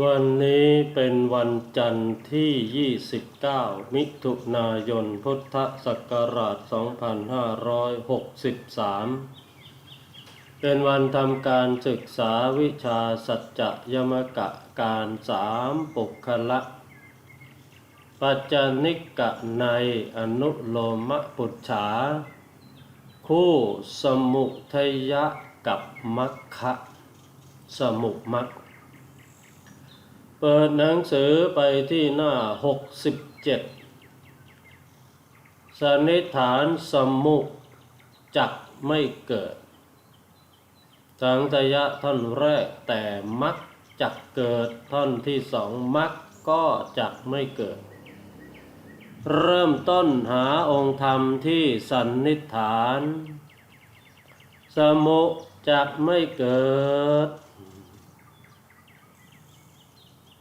วันนี้เป็นวันจันทร์ที่ 29 มิถุนายน พุทธศักราช 2563 เป็นวันทำการศึกษาวิชาสัจจะยมกะการสามปุคละ ปัจจนิกะในอนุโลมปุจฉา คู่สมุทยะกับมัคคะสมุมัค เปิดหนังสือไปที่หน้า 67 สันนิษฐานสมุจักไม่เกิด สังทยะท่อนแรกแต่มักจักเกิดท่อนที่สองมักก็จักไม่เกิด เริ่มต้นหาองค์ธรรมที่สันนิษฐาน สมุจักไม่เกิด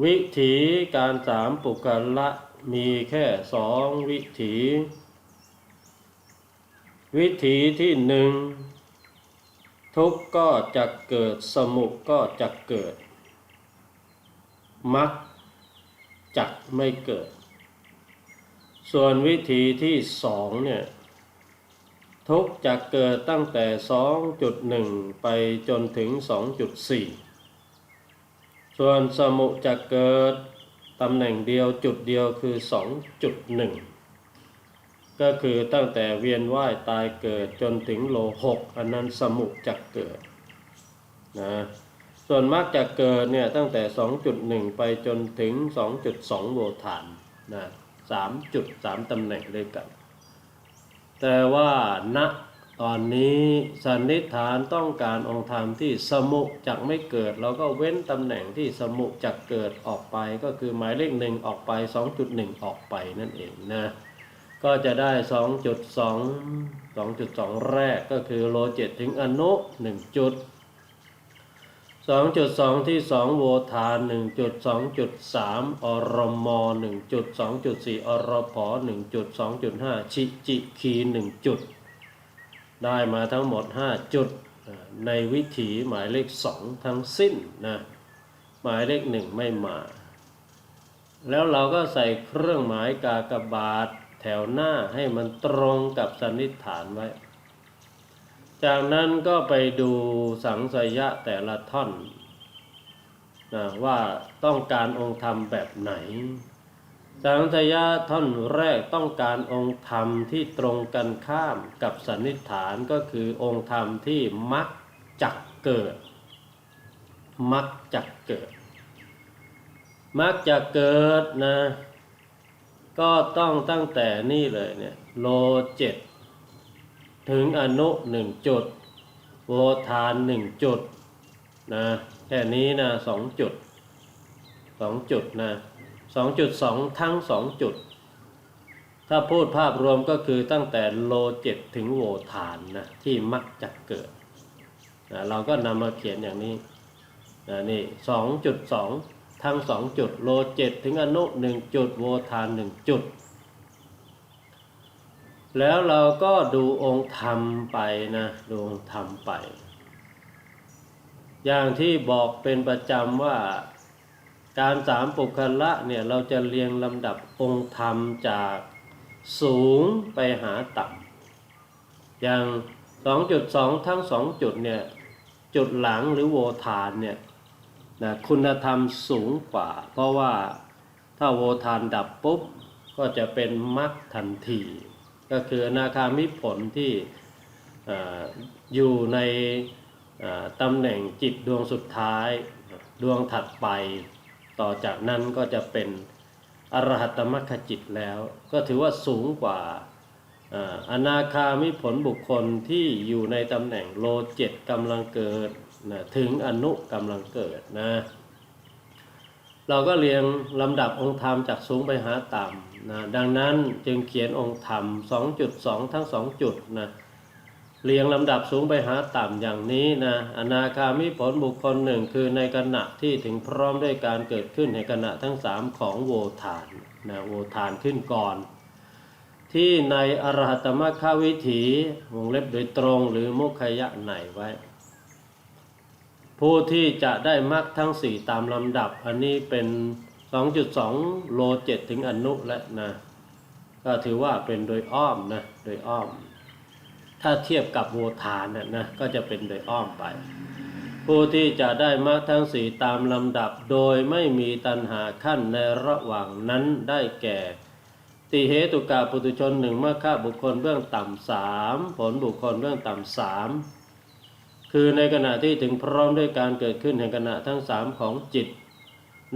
วิถีการสามปุกละมีแค่สองวิถี วิถีที่หนึ่งทุกก็จะเกิดสมุก็จะเกิด มักจักไม่เกิด ส่วนวิธีที่สองเนี่ยทุกจะเกิดตั้งแต่ 2.1 ไปจนถึง 2.4 ส่วนสมุจะเกิดตำแหน่งเดียวจุดเดียวคือ 2.1 ก็คือตั้งแต่เวียนว่ายตายเกิดจนถึงโลหกอันนั้นสมุจะเกิดนะส่วนมรรคจะเกิดเนี่ยตั้งแต่ 2.1 ไปจนถึง 2.2 โวฐานนะ3จุด3ตำแหน่งด้วยกัน แต่ว่าณ ตอนนี้สันนิษฐานต้องการองค์ธรรมที่สมุจักไม่เกิด เราก็เว้นตำแหน่งที่สมุจักเกิดออกไปก็คือหมายเลขหนึ่งออกไป 2.1 ออกไปนั่นเองนะ ก็จะได้ 2.2 2.2 แรกก็คือโลเจตถึงอนุ 1 จุด 2.2 ที่ 2 โวทาน1.2.3 อรมอ1.2.4 อรพอ1.2.5 ชิจิคี 1 จุด ได้มาทั้งหมด 5 จุดในวิถีหมายเลข 2 ทั้งสิ้นนะหมายเลข 1 ไม่มา แล้วเราก็ใส่เครื่องหมายกากบาทแถวหน้าให้มันตรงกับสันนิษฐานไว้ จากนั้นก็ไปดูสังสยะแต่ละท่อนนะว่าต้องการองค์ธรรมแบบไหน สังสยะท่อนแรกต้องการองค์ธรรมที่ตรงกันข้ามกับสันนิษฐานก็คือองค์ธรรมที่มักจักเกิด มักจักเกิด มักจะเกิดนะ ก็ต้องตั้งแต่นี่เลยเนี่ยโลเจ็ดถึงอนุหนึ่งจุดโวทานหนึ่งจุดนะแค่นี้นะสองจุดสองจุดนะ สองจุดสองทั้งสองจุด ถ้าพูดภาพรวมก็คือตั้งแต่โลเจ็ดถึงโวทานนะที่มักจะเกิดนะเราก็นำมาเขียนอย่างนี้นะนี่สองจุดสองทั้งสองจุด โลเจ็ดถึงอนุหนึ่งจุด โวทานหนึ่งจุด แล้วเราก็ดูองค์ธรรมไปนะดูองค์ธรรมไป อย่างที่บอกเป็นประจำว่า การสามปุคละเนี่ยเราจะเรียงลำดับองค์ธรรมจากสูงไปหาต่ำอย่าง 2.2 ทั้ง 2 จุดเนี่ยจุดหลังหรือโวทานเนี่ยนะคุณธรรมสูงกว่า เพราะว่าถ้าโวทานดับปุ๊บ ก็จะเป็นมรรคทันที ก็คืออนาคามิผลที่อ่อยู่ในตำแหน่งจิตดวงสุดท้ายดวงถัดไป ต่อจากนั้นก็จะเป็นอรหัตมรรคจิตแล้ว ก็ถือว่าสูงกว่าเอ่ออนาคามิผลบุคคลที่อยู่ในตำแหน่งโลเจ็ดกำลังเกิดนะถึงอนุกำลังเกิดนะเราก็เรียงลำดับองค์ธรรมจากสูงไปหาต่ำนะดังนั้นจึงเขียนองค์ธรรม 2.2 ทั้ง 2 จุดนะ เรียงลำดับสูงไปหาต่ำอย่างนี้นะอนาคามิผลบุคคลหนึ่งคือในขณะที่ถึงพร้อมด้วยการเกิดขึ้นในขณะทั้ง3ของโวทานนะโวทานขึ้นก่อน ที่ในอรหัตมรรควิถีวงเล็บโดยตรงหรือมุขยะไหนไว้ ผู้ที่จะได้มรรคทั้งสี่ตามลำดับ อันนี้เป็น 2.2 โลเจ็ดถึงอนุแล้วนะก็ถือว่าเป็นโดยอ้อมนะโดยอ้อม ถ้าเทียบกับโวทานน่ะนะก็จะเป็นโดยอ้อมไป ผู้ที่จะได้มรรคทั้งสี่ตามลำดับโดยไม่มีตัณหาขั้นในระหว่างนั้นได้แก่ ติเหตุกาปุตุชนหนึ่งมรรคบุคคลเบื้องต่ำสามผลบุคคลเบื้องต่ำสามคือในขณะที่ถึงพร้อมด้วยการเกิดขึ้นแห่งขณะทั้งสามของจิต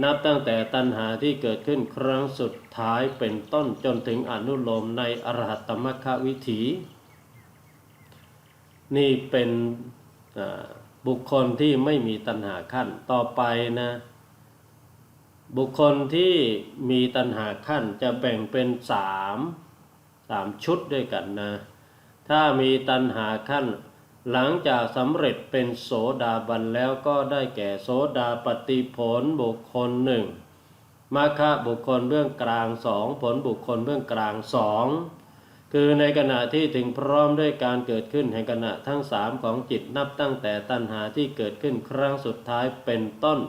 นับตั้งแต่ตัณหาที่เกิดขึ้นครั้งสุดท้ายเป็นต้นจนถึงอนุโลมในอรหัตตมรรควิถี นี่เป็นบุคคลที่ไม่มีตัณหาขั้นต่อไปนะ บุคคลที่มีตัณหาขั้นจะแบ่งเป็นสามสามชุดด้วยกันนะ ถ้ามีตัณหาขั้น หลังจากสำเร็จเป็นโสดาบันแล้วก็ได้แก่โสดาปฏิผลบุคคลหนึ่งมาคะบุคคลเบื้องกลางสองผลบุคคลเบื้องกลางสอง คือในขณะที่ถึงพร้อมด้วยการเกิดขึ้นแห่งขณะทั้งสามของจิตนับตั้งแต่ตัณหาที่เกิดขึ้นครั้งสุดท้ายเป็นต้น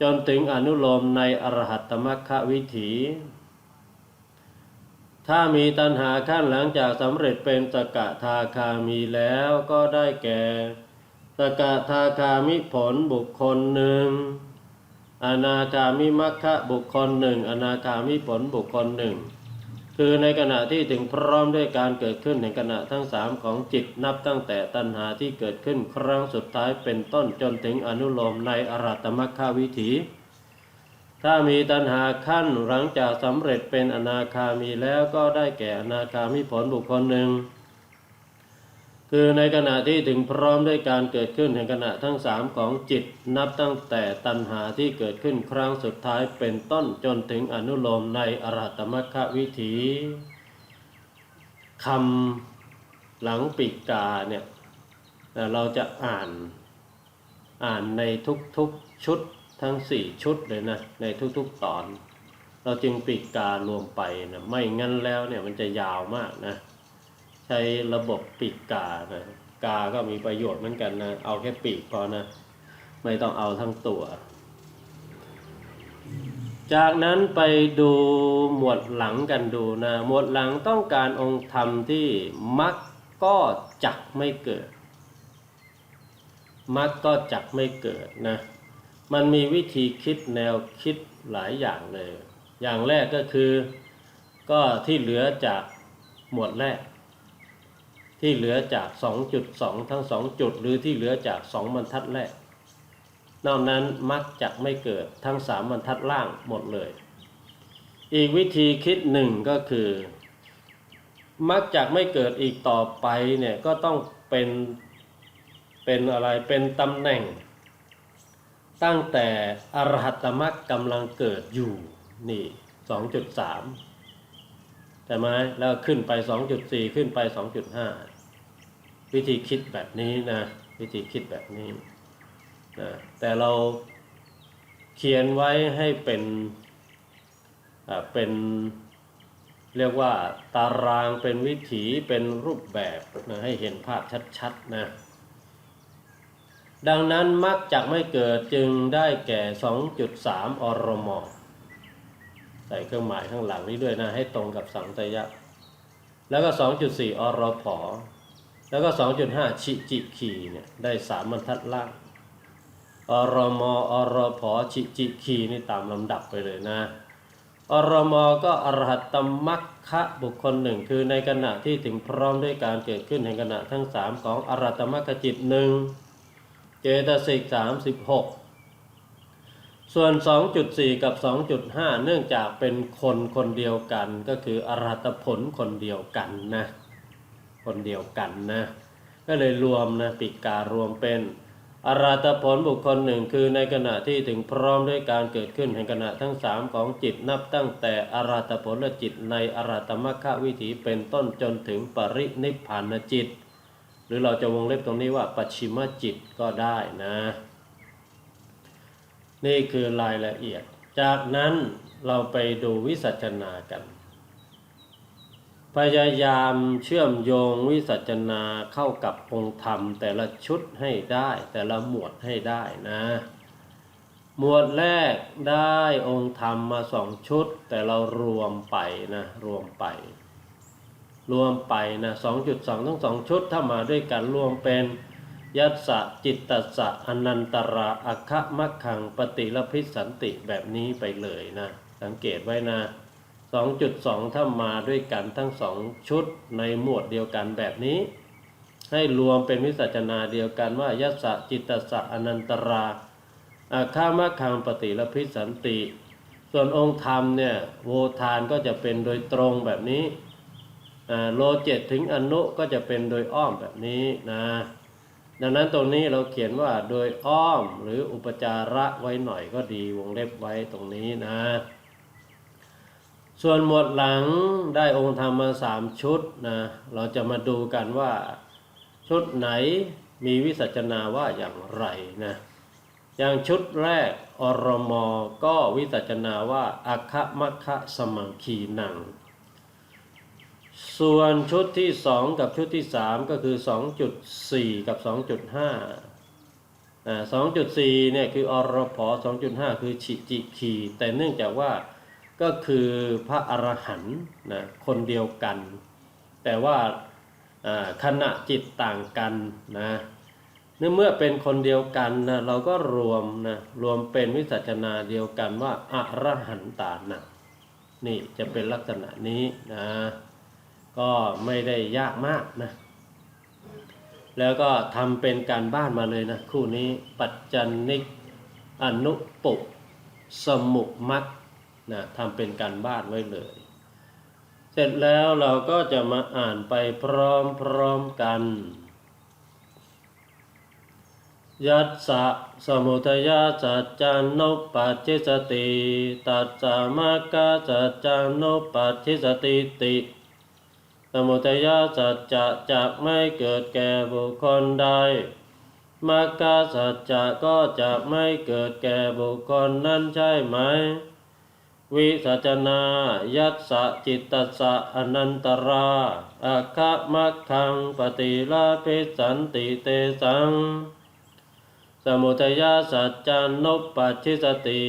จนถึงอนุโลมในอรหัตตมรรควิถี ถ้ามีตัณหาขั้นหลังจากสำเร็จเป็นสกทาคามีแล้วก็ได้แก่สกทาคามิผลบุคคลหนึ่งอนาคามิมัคคะบุคคลหนึ่งอนาคามิผลบุคคลหนึ่ง คือในขณะที่ถึงพร้อมด้วยการเกิดขึ้นในขณะทั้งสามของจิตนับตั้งแต่ตัณหาที่เกิดขึ้นครั้งสุดท้ายเป็นต้นจนถึงอนุโลมในอรัตมคาวิถี ถ้ามีตัณหาขั้นหลังจากสำเร็จเป็นอนาคามีแล้วก็ได้แก่อนาคามิผลบุคคลหนึ่ง คือในขณะที่ถึงพร้อมด้วยการเกิดขึ้นแห่งขณะทั้งสามของจิต นับตั้งแต่ตัณหาที่เกิดขึ้นครั้งสุดท้ายเป็นต้นจนถึงอนุโลมในอรหัตมรรควิถีคำหลังปีกกาเนี่ยเราจะอ่านอ่านในทุกๆชุดทั้งสี่ชุดเลยนะ ในทุกๆตอน เราจึงปีกการวมไปนะไม่งั้นแล้วเนี่ยมันจะยาวมากนะ ใช้ระบบปีกกานะกาก็มีประโยชน์เหมือนกันนะ เอาแค่ปีกพอนะ ไม่ต้องเอาทั้งตัว จากนั้นไปดูหมวดหลังกันดูนะ หมวดหลังต้องการองค์ธรรมที่มักก็จักไม่เกิด มักก็จักไม่เกิดนะ มันมีวิธีคิดแนวคิดหลายอย่างเลย อย่างแรกก็คือ ก็ที่เหลือจากหมวดแรก ที่เหลือจาก 2.2 ทั้ง 2 จุด หรือที่เหลือจาก 2 บรรทัดแรก นอกนั้นมักจะไม่เกิดทั้ง 3 บรรทัดล่างหมดเลย อีกวิธีคิดหนึ่งก็คือ มักจะไม่เกิดอีกต่อไปเนี่ยก็ต้องเป็นเป็นอะไรเป็นตำแหน่ง ตั้งแต่อรหัตมรรคกำลังเกิดอยู่นี่ 2.3 ใช่ไหมแล้วขึ้นไป 2.4 ขึ้นไป 2.5 วิธีคิดแบบนี้นะ วิธีคิดแบบนี้นะแต่เราเขียนไว้ให้เป็นเป็นเรียกว่าตารางเป็นวิถีเป็นรูปแบบนะให้เห็นภาพชัดๆนะดังนั้นมักจะไม่เกิดจึงได้แก่ 2.3 อรมอ ใส่เครื่องหมายข้างหลังนี้ด้วยนะ ให้ตรงกับสังตยะ แล้วก็ 2.4 อรพแล้วก็ 2.5 ชิจิคีเนี่ยได้สามบรรทัดล่างอรมอรพชิจิคีนี่ตามลำดับไปเลยนะอรมก็อรหัตตมัคคะบุคคลหนึ่งคือในขณะที่ถึงพร้อมด้วยการเกิดขึ้นแห่งขณะทั้งสามของอรหัตตมัคคจิตหนึ่งเจตสิก36ส่ ส่วน 2.4 กับ 2.5 เนื่องจากเป็นคนคนเดียวกันก็คืออรัตผลคนเดียวกันนะ คนเดียวกันนะ ก็เลยรวมนะปิการวมเป็นอรหัตผลบุคคลหนึ่งคือในขณะที่ถึงพร้อมด้วยการเกิดขึ้นแห่งขณะทั้งสามของจิตนับตั้งแต่อรหัตผละจิตในอรหัตมรรควิถีเป็นต้นจนถึงปรินิพพานจิต หรือเราจะวงเล็บตรงนี้ว่าปัจฉิมจิตก็ได้นะ นี่คือรายละเอียด จากนั้นเราไปดูวิสัชนากัน พยายามเชื่อมโยงวิสัชนาเข้ากับองค์ธรรม แต่ละชุดให้ได้ แต่ละหมวดให้ได้นะ หมวดแรกได้องค์ธรรมมาสองชุด แต่เรารวมไปนะรวมไป รวมไปนะ2.2ทั้งสองชุดถ้ามาด้วยกันรวมเป็น ยัสสะจิตตสะอนันตระอัคคะมัคคังปฏิลพิสันติแบบนี้ไปเลยนะ สังเกตไว้นะ 2.2 ถ้ามาด้วยกันทั้งสองชุดในหมวดเดียวกันแบบนี้ ให้รวมเป็นวิสัชนาเดียวกันว่ายัสสะจิตตสะอนันตราอาคามัคคังปฏิลพิสันติ ส่วนองค์ธรรมเนี่ยโวทานก็จะเป็นโดยตรงแบบนี้โลเจ็ดถึงอนุก็จะเป็นโดยอ้อมแบบนี้นะ ดังนั้นตรงนี้เราเขียนว่าโดยอ้อมหรืออุปจาระไว้หน่อยก็ดีวงเล็บไว้ตรงนี้นะ ส่วนหมวดหลังได้องค์ธรรมมาสามชุดนะ เราจะมาดูกันว่าชุดไหนมีวิสัชนาว่าอย่างไรนะ อย่างชุดแรกอรมอก็วิสัชนาว่าอัคคะมัคคะสมังคีนัง ส่วนชุดที่สองกับชุดที่สามก็คือ 2.4 กับ 2.5อ่า2.4เนี่ยคืออรพ2.5 คือฉิจิคีแต่เนื่องจากว่าก็คือพระอรหันต์นะคนเดียวกัน แต่ว่าอ่าขณะจิตต่างกันนะเนื่อเมื่อเป็นคนเดียวกันนะเราก็รวมนะรวมเป็นวิสัชนาเดียวกันว่าอรหันตานะนี่จะเป็นลักษณะนี้นะ ก็ไม่ได้ยากมากนะ แล้วก็ทำเป็นการบ้านมาเลยนะ คู่นี้ปัจจันนิกอนุปุสมุมัตนะทำเป็นการบ้านไว้เลย เสร็จแล้วเราก็จะมาอ่านไปพร้อมๆกันยัสสะสมุทยาสัจจานุปัจจิสติ ตัสสะมะกะสัจจานุปัจจิสติติ สมุทัยสัจจะจะไม่เกิดแก่บุคคลใดมรรคสัจจะก็จะไม่เกิดแก่บุคคลนั้นใช่ไหม วิสัจนายัสสะจิตตสะอนันตราอาคมัคคังปฏิลาภิสันติเตสัง สมุทัยสัจจานุปัจฉิสติ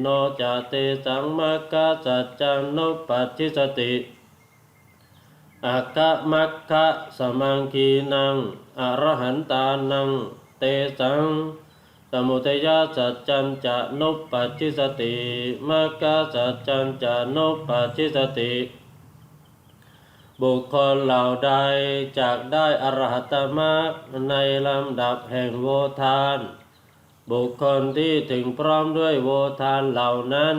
โนจเตสังมรรคสัจจานุปัจฉิสติ อัคคะมัคคะสมังคีนังอรหันตานัง เตสัง สมุทัยสัจจันจะนุปปัจจิสติมัคคะสัจจันจะนุปปัจจิสติ บุคคลเหล่าใดจากได้อรหัตมรรคในลำดับแห่งโวทาน บุคคลที่ถึงพร้อมด้วยโวทานเหล่านั้น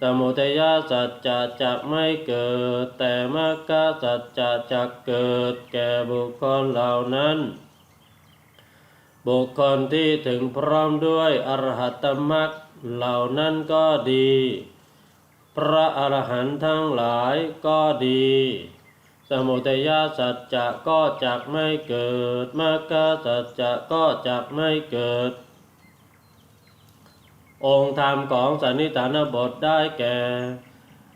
สมุทัยสัจจะจะไม่เกิด แต่มรรคสัจจะจะเกิด แก่บุคคลเหล่านั้น บุคคลที่ถึงพร้อมด้วยอรหัตมรรคเหล่านั้นก็ดี พระอรหันต์ทั้งหลายก็ดี สมุทัยสัจจะก็จะไม่เกิดมรรคสัจจะก็จะไม่เกิด องค์ธรรมของสันนิฐานบทได้แก่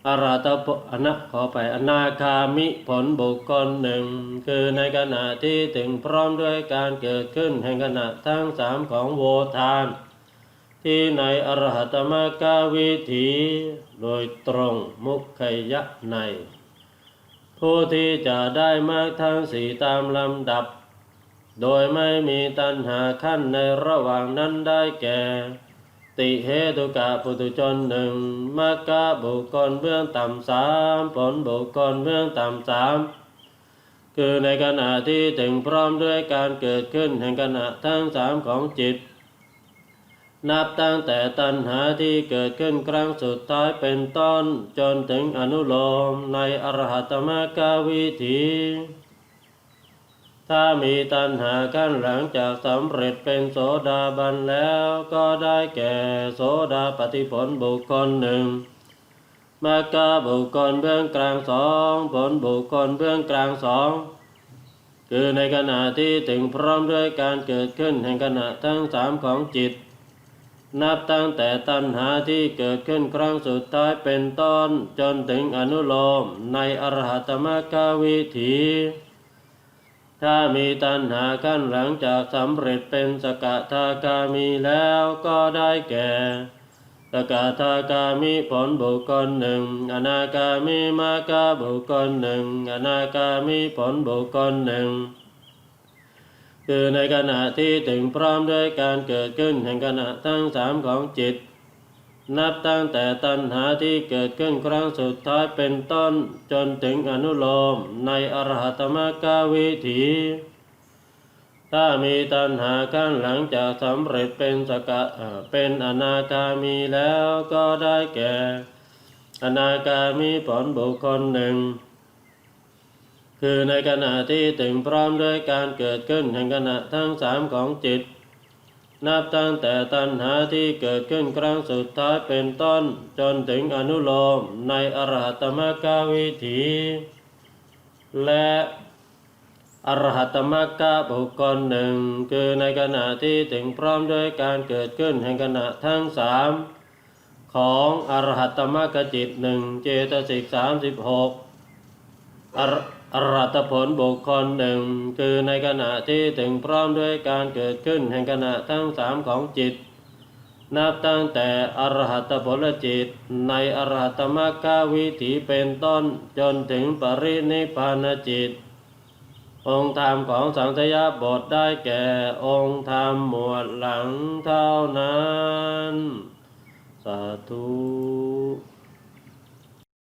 อรหัตผลอนะขอไปอนาคามิผลบุคคลหนึ่ง คือในขณะที่ถึงพร้อมด้วยการเกิดขึ้นแห่งขณะทั้งสามของโวทาน ที่ในอรหัตมกาวิถี โดยตรงมุขยะใน ผู้ที่จะได้มากทั้งสี่ตามลำดับ โดยไม่มีตัณหาขั้นในระหว่างนั้นได้แก่ ติเหตุกะปุตุชนหนึ่งมรรคบุคคลเบื้องต่ำสามผลบุคคลเบื้องต่ำสามคือในขณะที่ถึงพร้อมด้วยการเกิดขึ้นแห่งขณะทั้งสามของจิต นับตั้งแต่ตัณหาที่เกิดขึ้นครั้งสุดท้ายเป็นต้นจนถึงอนุโลมในอรหัตมกาวิถี ถ้ามีตัณหาขั้นหลังจากสำเร็จเป็นโสดาบันแล้วก็ได้แก่โสดาปฏิผลบุคคลหนึ่งมากาบุคคลเบื้องกลางสองผลบุคคลเบื้องกลางสองคือในขณะที่ถึงพร้อมด้วยการเกิดขึ้นแห่งขณะทั้งสามของจิต นับตั้งแต่ตัณหาที่เกิดขึ้นครั้งสุดท้ายเป็นต้นจนถึงอนุโลมในอรหัตมรรควิถี ถ้ามีตัณหาขั้นหลังจากสำเร็จเป็นสกทาคามีแล้วก็ได้แก่สกทาคามีผลบุคคลหนึ่ง อนาคามีมาคาบุคคลหนึ่ง อนาคามีผลบุคคลหนึ่ง คือในขณะที่ถึงพร้อมด้วยการเกิดขึ้นแห่งขณะทั้งสามของจิต นับตั้งแต่ตัณหาที่เกิดขึ้นครั้งสุดท้ายเป็นต้นจนถึงอนุโลมในอรหัตมรรวิถี ถ้ามีตัณหาขั้นหลังจากสำเร็จเป็นสกะเป็นอนาคามีแล้วก็ได้แก่ อนาคามีผลบุคคลหนึ่ง คือในขณะที่ถึงพร้อมด้วยการเกิดขึ้นแห่งขณะทั้งสามของจิต นับตั้งแต่ตัณหาที่เกิดขึ้นครั้งสุดท้ายเป็นต้น จนถึงอนุโลมในอรหัตมรรควิถี และอรหัตมรรคบุคคลหนึ่ง คือในขณะที่ถึงพร้อมด้วยการเกิดขึ้นแห่งขณะทั้งสามของอรหัตมรรคจิตหนึ่งเจตสิกสามสิบหก อรัตผลบุคคลหนึ่ง คือในขณะที่ถึงพร้อมด้วยการเกิดขึ้นแห่งขณะทั้งสามของจิต นับตั้งแต่อรหัตผลจิต ในอรหัตมรรควิถีเป็นต้นจนถึงปรินิพานจิต องค์ธรรมของสังสยาบทได้แก่องค์ธรรมหมวดหลังเท่านั้น สาธุ